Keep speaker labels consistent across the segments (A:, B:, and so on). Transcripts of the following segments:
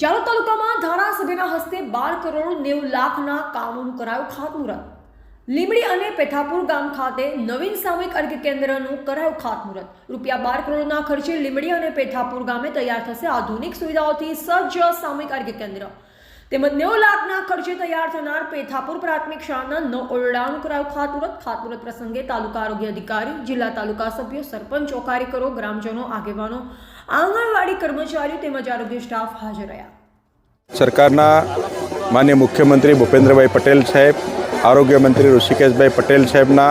A: જાલોદ તાલુકામાં ધારાસભ્યના હસ્તે બાર કરોડ નેવું લાખના કામોનું કરાયું ખાતમુહૂર્ત. લીમડી અને પેઠાપુર ગામ ખાતે નવીન સામૂહિક આરોગ્ય કેન્દ્રનું કરાયું ખાતમુહૂર્ત. રૂપિયા બાર કરોડના ખર્ચે લીમડી અને પેઠાપુર ગામે તૈયાર થશે આધુનિક સુવિધાઓથી સજ્જ સામૂહિક આરોગ્ય કેન્દ્ર. તેમજ નેવું લાખના ખર્ચે તૈયાર થનાર પેથાપુર પ્રાથમિક શાળાના નવ ઓરડાનું કરાયું ખાતમુહૂર્ત. ખાતમુહૂર્ત પ્રસંગે તાલુકા આરોગ્ય અધિકારી, જિલ્લા તાલુકા સભ્યો, સરપંચો કાર્યકરો ગ્રામજનો, આગેવાનો, આંગણવાડી કર્મચારીઓ તેમજ આરોગ્ય સ્ટાફ હાજર રહ્યા.
B: સરકારના માન્ય મુખ્યમંત્રી ભૂપેન્દ્રભાઈ પટેલ સાહેબ, આરોગ્ય મંત્રી ઋષિકેશભાઈ પટેલ સાહેબના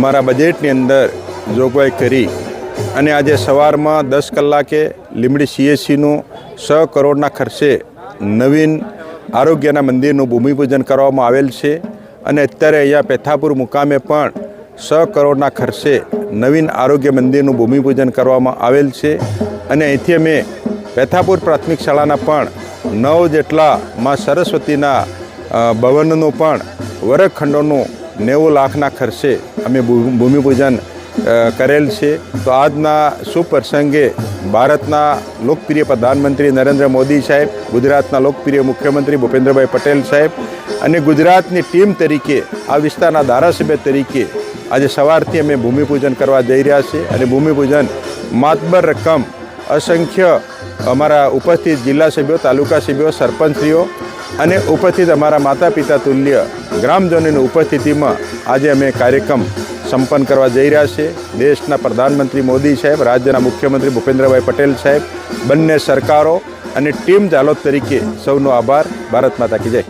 B: અમારા બજેટની અંદર જોગવાઈ કરી અને આજે સવારમાં દસ કલાકે લીમડી સીએસસીનું સો કરોડના ખર્ચે નવીન આરોગ્યના મંદિરનું ભૂમિપૂજન કરવામાં આવેલ છે અને અત્યારે અહીંયા પેથાપુર મુકામે પણ સો કરોડના ખર્ચે નવીન આરોગ્ય મંદિરનું ભૂમિપૂજન કરવામાં આવેલ છે. અને અહીંથી અમે પેથાપુર પ્રાથમિક શાળાના પણ નવ જેટલા માં સરસ્વતીના ભવનનું પણ વર્ગખંડોનું નેવું લાખના ખર્ચે અમે ભૂમિપૂજન કરેલ છે. તો આજના શુભ પ્રસંગે ભારતના લોકપ્રિય પ્રધાનમંત્રી નરેન્દ્ર મોદી સાહેબ, ગુજરાતના લોકપ્રિય મુખ્યમંત્રી ભૂપેન્દ્રભાઈ પટેલ સાહેબ અને ગુજરાતની ટીમ તરીકે, આ વિસ્તારના ધારાસભ્ય તરીકે આજે સવારથી અમે ભૂમિપૂજન કરવા જઈ રહ્યા છીએ અને ભૂમિપૂજન માતબર રકમ અસંખ્ય અમારા ઉપસ્થિત જિલ્લા સભ્યો, તાલુકા સભ્યો, સરપંચશ્રીઓ અને ઉપસ્થિત અમારા માતા પિતા તુલ્ય ગ્રામજનોની ઉપસ્થિતિમાં આજે અમે કાર્યક્રમ સંપન્ન કરવા જઈ રહ્યા છે. દેશના પ્રધાનમંત્રી મોદી સાહેબ, રાજ્યના મુખ્યમંત્રી ભૂપેન્દ્રભાઈ પટેલ સાહેબ, બંને સરકારો અને ટીમ જાલોદ તરીકે સૌનો આભાર. ભારત માતા કી જય.